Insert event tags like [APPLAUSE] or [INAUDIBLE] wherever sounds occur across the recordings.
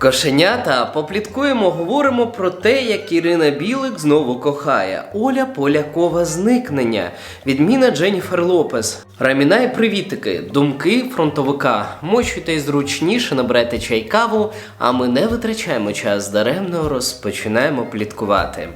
Кошенята, попліткуємо, говоримо про те, як Ірина Білик знову кохає. Оля Полякова зникнення. Відміна Дженніфер Лопес. Рамінай привітики, думки фронтовика. Мочуйтесь зручніше, наберете чай каву, а ми не витрачаємо час даремно, розпочинаємо пліткувати.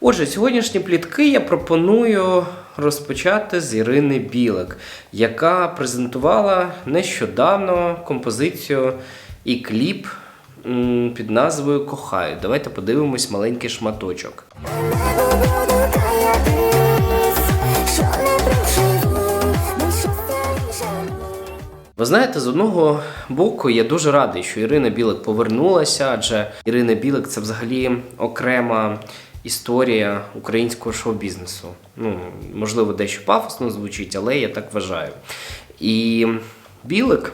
Отже, сьогоднішні плітки я пропоную розпочати з Ірини Білик, яка презентувала нещодавно композицію і кліп під назвою Кохаю. Давайте подивимось маленький шматочок. Ви знаєте, з одного боку, я дуже радий, що Ірина Білик повернулася, адже Ірина Білик це взагалі окрема історія українського шоу-бізнесу. Ну, можливо, дещо пафосно звучить, але я так вважаю. І Білик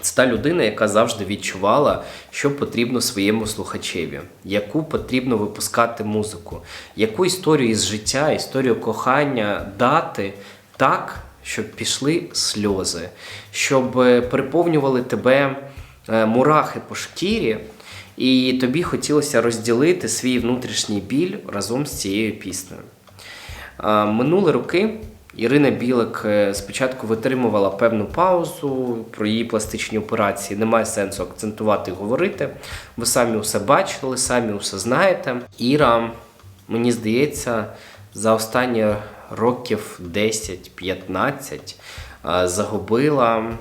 це та людина, яка завжди відчувала, що потрібно своєму слухачеві, яку потрібно випускати музику, яку історію із життя, історію кохання дати так, щоб пішли сльози, щоб е, переповнювали тебе е, мурахи по шкірі, і тобі хотілося розділити свій внутрішній біль разом з цією піснею. Минули роки Ірина Білик е, спочатку витримувала певну паузу про її пластичні операції. Немає сенсу акцентувати і говорити. Ви самі усе бачили, самі усе знаєте. Іра, мені здається, за останні років 10-15 загубила,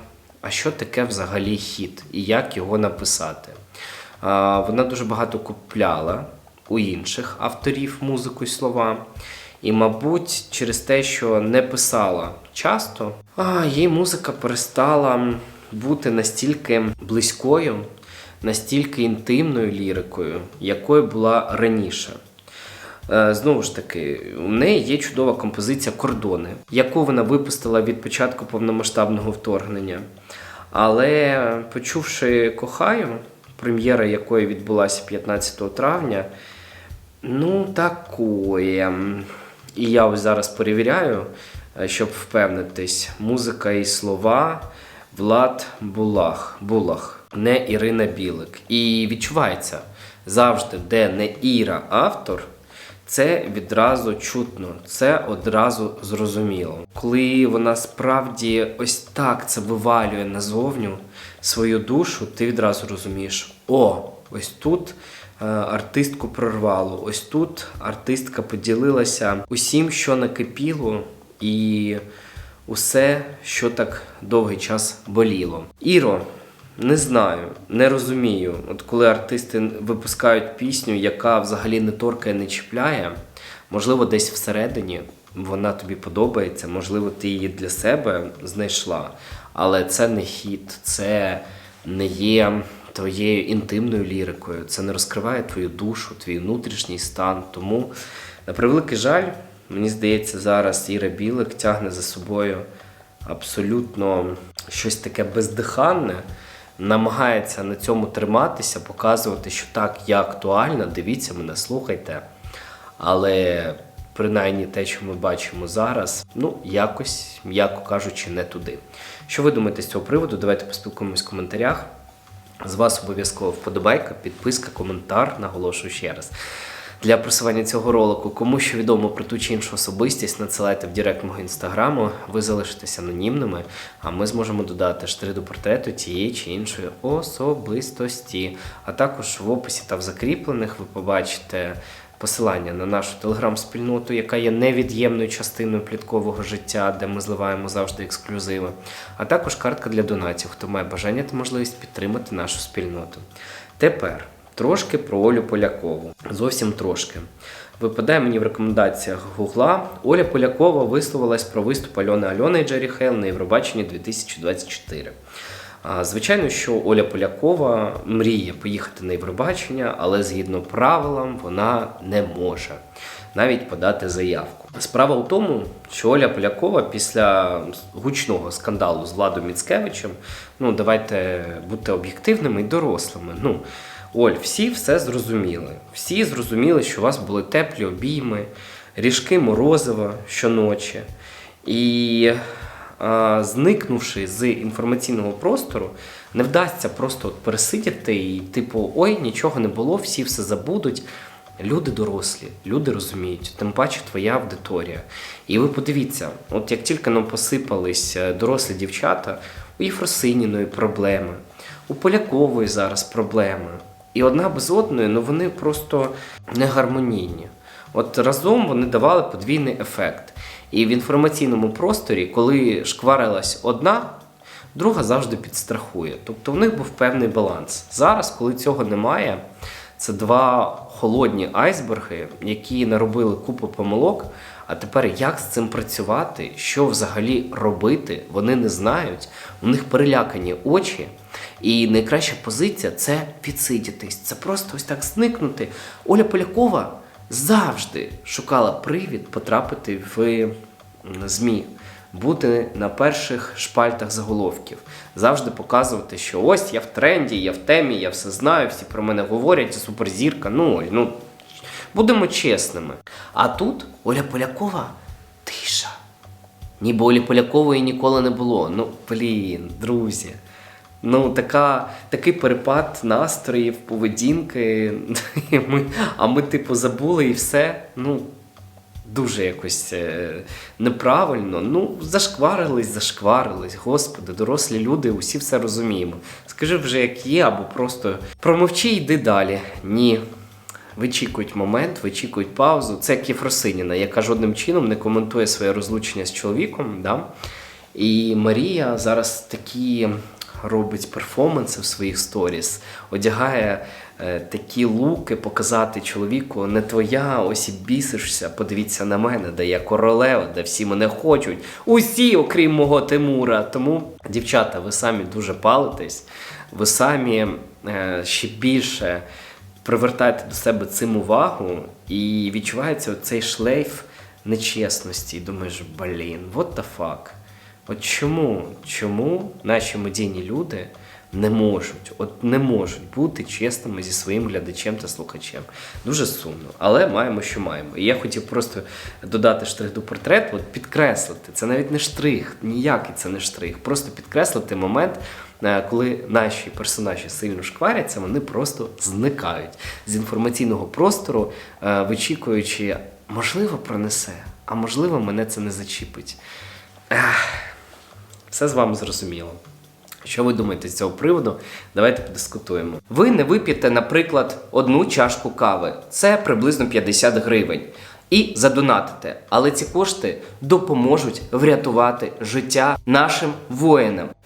а що таке взагалі хіт і як його написати. Вона дуже багато купляла у інших авторів музику і слова. І, мабуть, через те, що не писала часто, а, її музика перестала бути настільки близькою, настільки інтимною лірикою, якою була раніше. Е, Знову ж таки, у неї є чудова композиція Кордони, яку вона випустила від початку повномасштабного вторгнення. Але почувши кохаю, прем'єра якої відбулася 15 травня, ну такое. І я ось зараз перевіряю, е, щоб впевнитись, музика і слова. Влад Булах, Булах, не Ірина Білик. І відчувається завжди, де не Іра автор, це відразу чутно, це одразу зрозуміло. Коли вона справді ось так це вивалює назовню свою душу, ти відразу розумієш: о, ось тут е, артистку прорвало, ось тут артистка поділилася усім, що накипіло, і усе, що так довгий час боліло. Іро, не знаю, не розумію. От коли артисти випускають пісню, яка взагалі не торкає, не чіпляє, можливо, десь всередині вона тобі подобається, можливо, ти її для себе знайшла. Але це не хіт, це не є твоєю інтимною лірикою, це не розкриває твою душу, твій внутрішній стан. Тому, на превеликий жаль, мені здається, зараз Іра Білик тягне за собою абсолютно щось таке бездиханне, намагається на цьому триматися, показувати, що так, я актуальна, дивіться мене, слухайте. Але принаймні те, що ми бачимо зараз, ну якось, м'яко кажучи, не туди. Що ви думаєте з цього приводу? Давайте поспілкуємось в коментарях. З вас обов'язково вподобайка, підписка, коментар, наголошую ще раз. Для просування цього ролику, кому що відомо про ту чи іншу особистість, надсилайте в директ мого інстаграму, ви залишитесь анонімними, а ми зможемо додати штри до портрету тієї чи іншої особистості. А також в описі та в закріплених ви побачите посилання на нашу телеграм-спільноту, яка є невід'ємною частиною пліткового життя, де ми зливаємо завжди ексклюзиви, а також картка для донатів, хто має бажання та можливість підтримати нашу спільноту. Тепер трошки про Олю Полякову. Зовсім трошки. Випадає мені в рекомендаціях Гугла. Оля Полякова висловилась про виступ Альони Альони і Джері Хейл на Євробаченні 2024. Звичайно, що Оля Полякова мріє поїхати на Євробачення, але згідно правилам вона не може навіть подати заявку. Справа в тому, що Оля Полякова після гучного скандалу з Владом Міцкевичем, ну давайте бути об'єктивними і дорослими. Ну, Оль, всі все зрозуміли. Всі зрозуміли, що у вас були теплі обійми, ріжки морозива щоночі. І а, зникнувши з інформаційного простору, не вдасться просто от пересидіти і, типу, ой, нічого не було, всі все забудуть. Люди дорослі, люди розуміють, тим паче твоя аудиторія. І ви подивіться, от як тільки нам посипались е, дорослі дівчата, у Єфросиніної проблеми, у Полякової зараз проблеми. І одна без одної, ну вони просто не гармонійні. От разом вони давали подвійний ефект. І в інформаційному просторі, коли шкварилась одна, друга завжди підстрахує. Тобто в них був певний баланс. Зараз, коли цього немає, це два холодні айсберги, які наробили купу помилок. А тепер як з цим працювати, що взагалі робити, вони не знають. У них перелякані очі. І найкраща позиція це відсидітись. Це просто ось так зникнути. Оля Полякова завжди шукала привід потрапити в ЗМІ, бути на перших шпальтах заголовків, завжди показувати, що ось я в тренді, я в темі, я все знаю, всі про мене говорять, я суперзірка. Ну, ну будемо чесними. А тут Оля Полякова тиша. Ніби Олі Полякової ніколи не було. Ну, блін, друзі. Ну, така, такий перепад настроїв, поведінки. [LAUGHS] І ми, а ми, типу, забули і все. Ну, дуже якось е, неправильно. Ну, зашкварились, зашкварились. Господи, дорослі люди, усі все розуміємо. Скажи вже, як є, або просто промовчи, йди далі. Ні. Вичікують момент, вичікують паузу. Це як Єфросиніна, яка жодним чином не коментує своє розлучення з чоловіком. Да? І Марія зараз такі робить перформанси в своїх сторіс, одягає е, такі луки, показати чоловіку не твоя, ось і бісишся, подивіться на мене, де я королева, де всі мене хочуть. Усі, окрім мого Тимура. Тому, дівчата, ви самі дуже палитесь, ви самі е, ще більше привертайте до себе цим увагу, і відчувається цей шлейф нечесності. І думаєш, блін, what the fuck? От чому? Чому наші медійні люди не можуть, от не можуть бути чесними зі своїм глядачем та слухачем? Дуже сумно, але маємо, що маємо. І я хотів просто додати штрих до портрету, от підкреслити. Це навіть не штрих, ніякий це не штрих. Просто підкреслити момент, е, коли наші персонажі сильно шкваряться, вони просто зникають з інформаційного простору, е, вичікуючи, можливо, пронесе, а можливо, мене це не зачіпить. Ех, все з вами зрозуміло. Що ви думаєте з цього приводу? Давайте подискутуємо. Ви не вип'єте, наприклад, одну чашку кави, це приблизно 50 гривень. І задонатите, але ці кошти допоможуть врятувати життя нашим воїнам.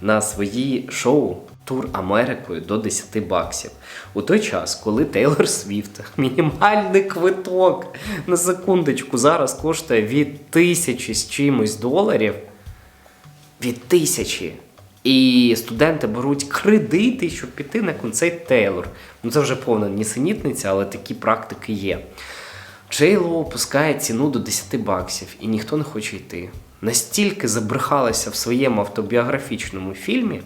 на свої шоу Тур Америкою до 10 баксів. У той час, коли Тейлор Свіфт [LAUGHS] мінімальний квиток на секундочку зараз коштує від тисячі з чимось доларів. Від тисячі. І студенти беруть кредити, щоб піти на концерт Тейлор. Ну це вже повна нісенітниця, але такі практики є. Джейло опускає ціну до 10 баксів, і ніхто не хоче йти. Настільки забрехалася в своєму автобіографічному фільмі,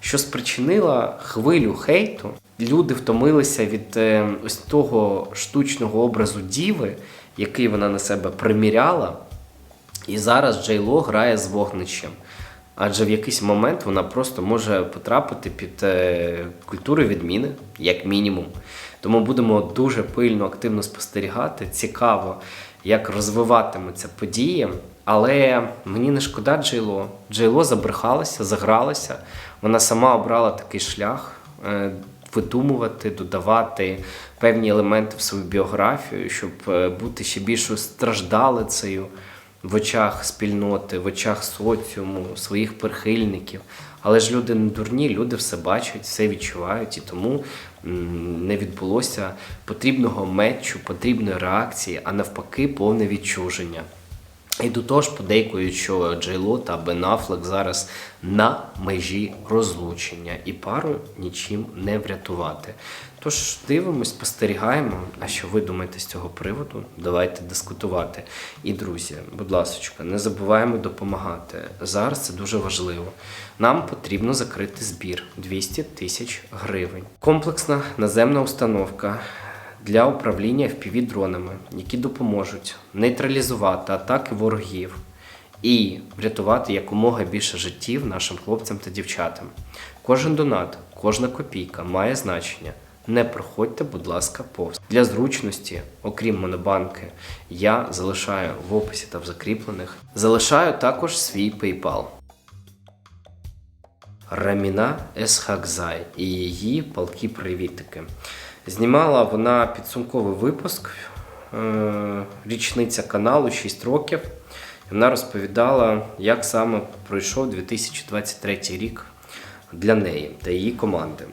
що спричинила хвилю хейту люди втомилися від е, ось того штучного образу діви, який вона на себе приміряла. І зараз Джейло грає з вогнищем. Адже в якийсь момент вона просто може потрапити під е, культуру відміни, як мінімум. Тому будемо дуже пильно, активно спостерігати. Цікаво, як розвиватиметься події. Але мені не шкода Джейло. Джейло забрехалася, загралася. Вона сама обрала такий шлях. е, Видумувати, додавати певні елементи в свою біографію, щоб е, бути ще більшою страждалицею в очах спільноти, в очах соціуму, своїх прихильників. Але ж люди не дурні, люди все бачать, все відчувають, і тому не відбулося потрібного мечу, потрібної реакції, а навпаки, повне відчуження. І до того ж подейкують, що Джейло та Бен Аффлек зараз на межі розлучення і пару нічим не врятувати. Тож дивимось, спостерігаємо. А що ви думаєте з цього приводу? Давайте дискутувати. І друзі, будь ласка, не забуваємо допомагати. Зараз це дуже важливо. Нам потрібно закрити збір 200 тисяч гривень. Комплексна наземна установка для управління FPV-дронами, які допоможуть нейтралізувати атаки ворогів і врятувати якомога більше життів нашим хлопцям та дівчатам. Кожен донат, кожна копійка має значення. Не проходьте, будь ласка, повз. Для зручності, окрім монобанки, я залишаю в описі та в закріплених. Залишаю також свій PayPal. Раміна Есхакзай і її палки привітики. Знімала вона підсумковий випуск, е, річниця каналу 6 років. Вона розповідала, як саме пройшов 2023 рік для неї та її команди.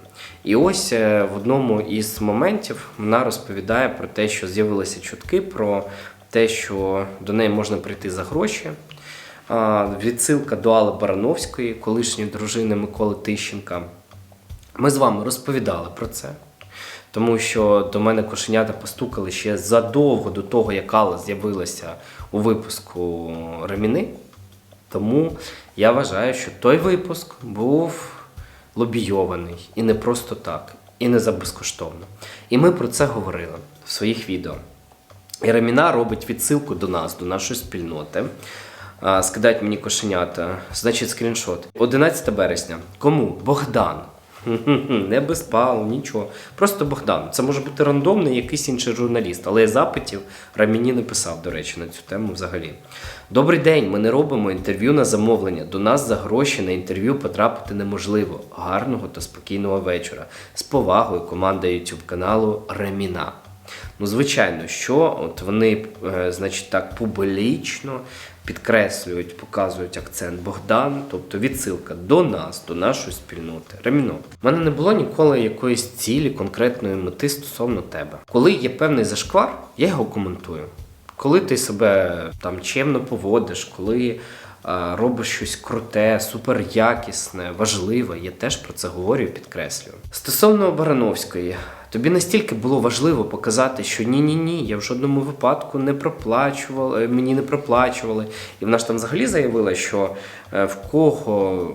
І ось е, в одному із моментів вона розповідає про те, що з'явилися чутки про те, що до неї можна прийти за гроші. Відсилка до Алли Барановської, колишньої дружини Миколи Тищенка. Ми з вами розповідали про це, тому що до мене кошенята постукали ще задовго до того, як Алла з'явилася у випуску Реміни. Тому я вважаю, що той випуск був лобійований і не просто так, і не за безкоштовно. І ми про це говорили в своїх відео. І Раміна робить відсилку до нас, до нашої спільноти. Скидають мені кошенята. Значить, скріншот. 11 березня. Кому? Богдан. Не безпал, нічого. Просто Богдан. Це може бути рандомний якийсь інший журналіст, але запитів Раміні не писав, до речі, на цю тему взагалі. Добрий день, ми не робимо інтерв'ю на замовлення. До нас за гроші на інтерв'ю потрапити неможливо. Гарного та спокійного вечора. З повагою команда YouTube каналу Реміна. Ну, звичайно, що от вони, е, значить, так публічно підкреслюють, показують акцент Богдан, тобто відсилка до нас, до нашої спільноти. Реміно, в мене не було ніколи якоїсь цілі, конкретної мети стосовно тебе. Коли є певний зашквар, я його коментую. Коли ти себе там чемно поводиш, коли а, робиш щось круте, суперякісне, важливе, я теж про це говорю і підкреслюю. Стосовно Барановської, тобі настільки було важливо показати, що ні-ні ні, я в жодному випадку не проплачувала, е, мені не проплачували. І вона ж там взагалі заявила, що е, в кого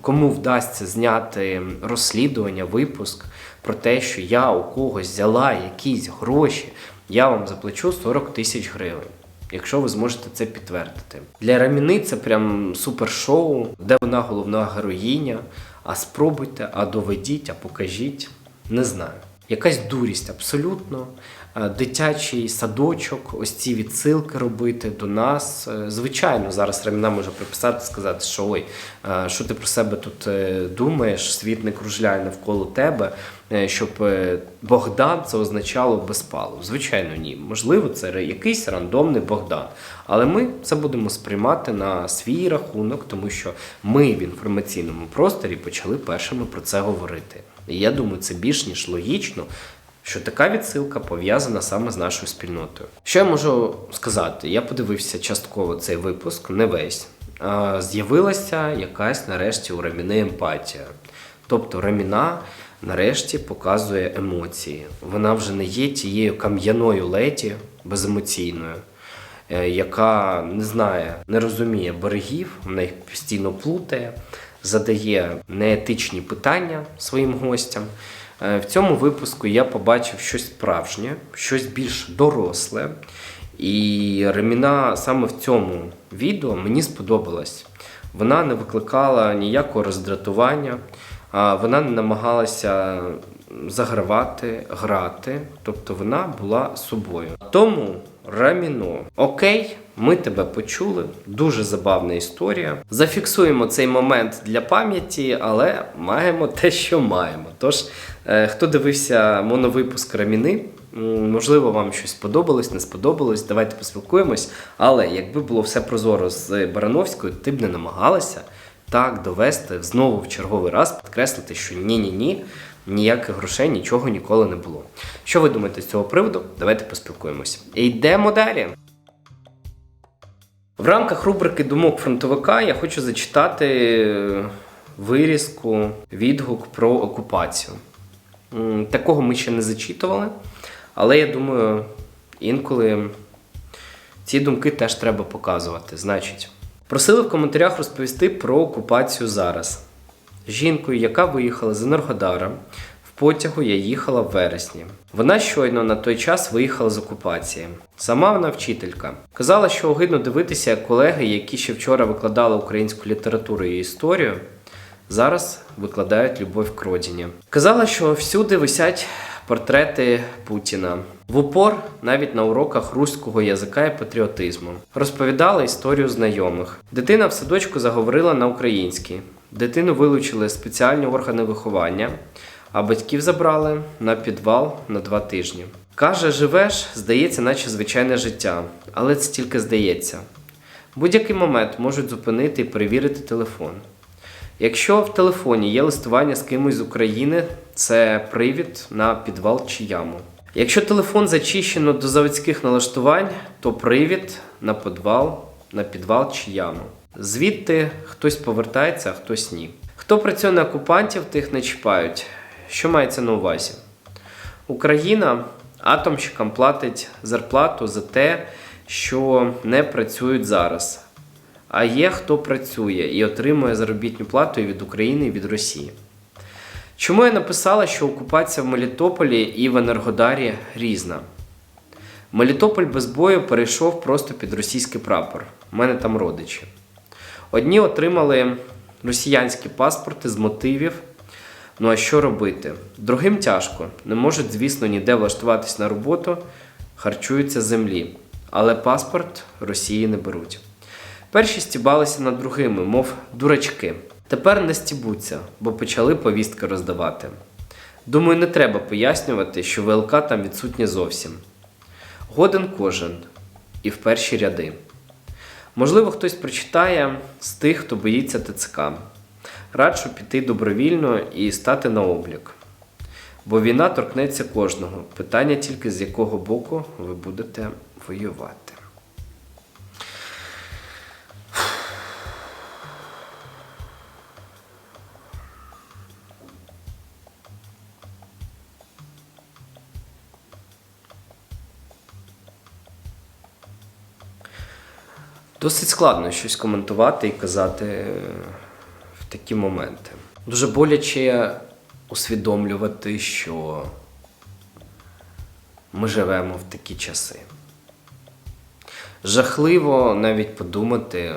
кому вдасться зняти розслідування, випуск про те, що я у когось взяла якісь гроші, я вам заплачу 40 тисяч гривень. Якщо ви зможете це підтвердити. Для Раміни це прям супер-шоу, де вона головна героїня. А спробуйте, а доведіть, а покажіть. Не знаю. Якась дурість абсолютно. Е, Дитячий садочок, ось ці відсилки робити до нас. Е, Звичайно, зараз Раміна може приписати, сказати, що ой, е, що ти про себе тут думаєш, світ не кружляє навколо тебе, щоб Богдан це означало безпалу. Звичайно, ні. Можливо, це якийсь рандомний Богдан. Але ми це будемо сприймати на свій рахунок, тому що ми в інформаційному просторі почали першими про це говорити. І я думаю, це більш ніж логічно, що така відсилка пов'язана саме з нашою спільнотою. Що я можу сказати? Я подивився частково цей випуск, не весь. З'явилася якась нарешті у Раміни емпатія. Тобто Раміна нарешті показує емоції. Вона вже не є тією кам'яною леті беземоційною, е, яка не знає, не розуміє берегів, вона їх постійно плутає, задає неетичні питання своїм гостям. Е, В цьому випуску я побачив щось справжнє, щось більш доросле. І Реміна саме в цьому відео мені сподобалась. Вона не викликала ніякого роздратування, вона не намагалася загравати, грати, тобто вона була собою. Тому Раміно, окей, ми тебе почули. Дуже забавна історія. Зафіксуємо цей момент для пам'яті, але маємо те, що маємо. Тож, е, хто дивився моновипуск Раміни, можливо, вам щось сподобалось, не сподобалось. Давайте поспілкуємось. Але якби було все прозоро з Барановською, ти б не намагалася так довести знову в черговий раз підкреслити, що ні-ні-ні, ніяких грошей, нічого ніколи не було. Що ви думаєте з цього приводу? Давайте поспілкуємось. І йдемо далі. В рамках рубрики Думок фронтовика я хочу зачитати вирізку, відгук про окупацію. Такого ми ще не зачитували, але я думаю, інколи ці думки теж треба показувати. Значить, просили в коментарях розповісти про окупацію зараз. Жінкою, яка виїхала з Енергодара, потягу я їхала в вересні. Вона щойно на той час виїхала з окупації. Сама вона вчителька. Казала, що огидно дивитися, як колеги, які ще вчора викладали українську літературу і історію, зараз викладають любов к родині. Казала, що всюди висять портрети Путіна. В упор навіть на уроках руського язика і патріотизму. Розповідала історію знайомих. Дитина в садочку заговорила на українській. Дитину вилучили спеціальні органи виховання, а батьків забрали на підвал на два тижні. Каже, живеш, здається, наче звичайне життя, але це тільки здається. Будь-який момент можуть зупинити і перевірити телефон. Якщо в телефоні є листування з кимось з України, це привід на підвал чи яму. Якщо телефон зачищено до заводських налаштувань, то привід на підвал, на підвал чи яму. Звідти хтось повертається, а хтось ні. Хто працює на окупантів, тих не чіпають. Що мається на увазі? Україна атомщикам платить зарплату за те, що не працюють зараз. А є хто працює і отримує заробітну плату і від України, і від Росії. Чому я написала, що окупація в Мелітополі і в Енергодарі різна? Мелітополь без бою перейшов просто під російський прапор. У мене там родичі. Одні отримали росіянські паспорти з мотивів. Ну а що робити? Другим тяжко. Не можуть, звісно, ніде влаштуватись на роботу, харчуються землі. Але паспорт Росії не беруть. Перші стібалися над другими, мов дурачки. Тепер не стібуться, бо почали повістки роздавати. Думаю, не треба пояснювати, що ВЛК там відсутнє зовсім. Годен кожен і в перші ряди. Можливо, хтось прочитає з тих, хто боїться ТЦК. Раджу піти добровільно і стати на облік. Бо війна торкнеться кожного. Питання тільки з якого боку ви будете воювати. Досить складно щось коментувати і казати такі моменти. Дуже боляче усвідомлювати, що ми живемо в такі часи. Жахливо навіть подумати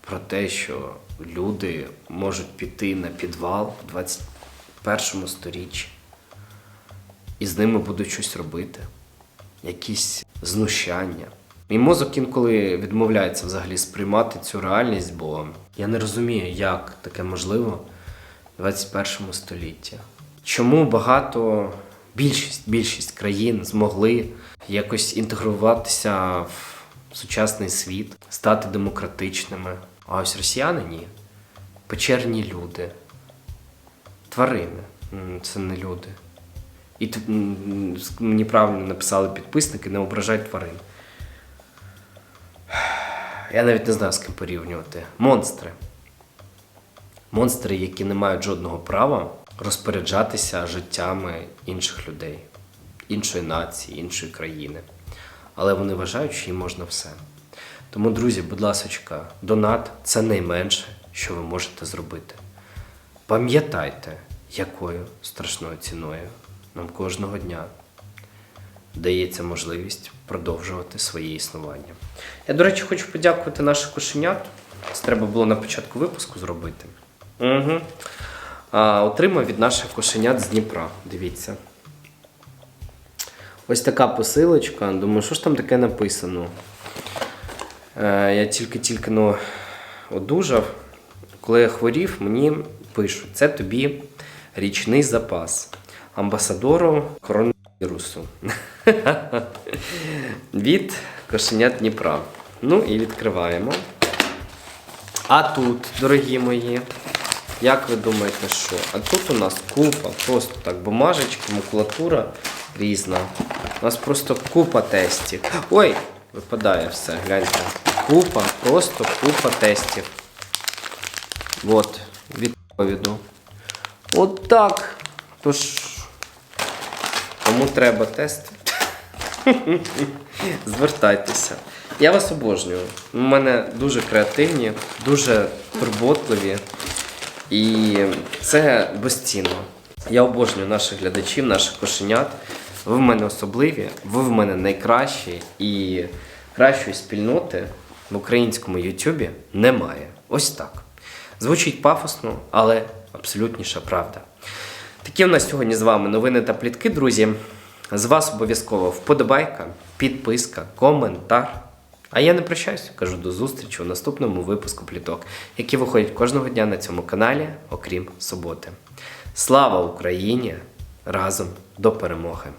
про те, що люди можуть піти на підвал в 21 сторіччі і з ними будуть щось робити, якісь знущання. Мій мозок інколи відмовляється взагалі сприймати цю реальність, бо я не розумію, як таке можливо в 21 столітті. Чому багато, більшість, більшість країн змогли якось інтегруватися в сучасний світ, стати демократичними. А ось росіяни ні. Печерні люди, тварини це не люди. І мені правильно написали підписники, не ображай тварин. Я навіть не знаю, з ким порівнювати. Монстри. Монстри, які не мають жодного права розпоряджатися життями інших людей, іншої нації, іншої країни. Але вони вважають, що їм можна все. Тому, друзі, будь ласка, донат це найменше, що ви можете зробити. Пам'ятайте, якою страшною ціною нам кожного дня дається можливість продовжувати своє існування. Я, до речі, хочу подякувати наших кошенят. Це треба було на початку випуску зробити. Угу. А, отримав від наших кошенят з Дніпра. Дивіться. Ось така посилочка. Думаю, що ж там таке написано? Е, я тільки-тільки ну, одужав. Коли я хворів, мені пишуть: це тобі річний запас амбасадору коронавірусу. [LAUGHS] Від кошенят Дніпра. Ну і відкриваємо. А тут, дорогі мої, як ви думаєте, що? А тут у нас купа, просто так, бумажечки, макулатура різна. У нас просто купа тестів. Ой, випадає все, гляньте. Купа, просто купа тестів. От, від ковіду. От так. Тож, кому треба тест, [LAUGHS] звертайтеся. Я вас обожнюю. У мене дуже креативні, дуже турботливі. І це безцінно. Я обожнюю наших глядачів, наших кошенят. Ви в мене особливі, ви в мене найкращі і кращої спільноти в українському Ютубі немає. Ось так. Звучить пафосно, але абсолютніша правда. Такі в нас сьогодні з вами новини та плітки, друзі. З вас обов'язково вподобайка, підписка, коментар. А я не прощаюсь, кажу до зустрічі у наступному випуску пліток, які виходять кожного дня на цьому каналі, окрім суботи. Слава Україні! Разом до перемоги!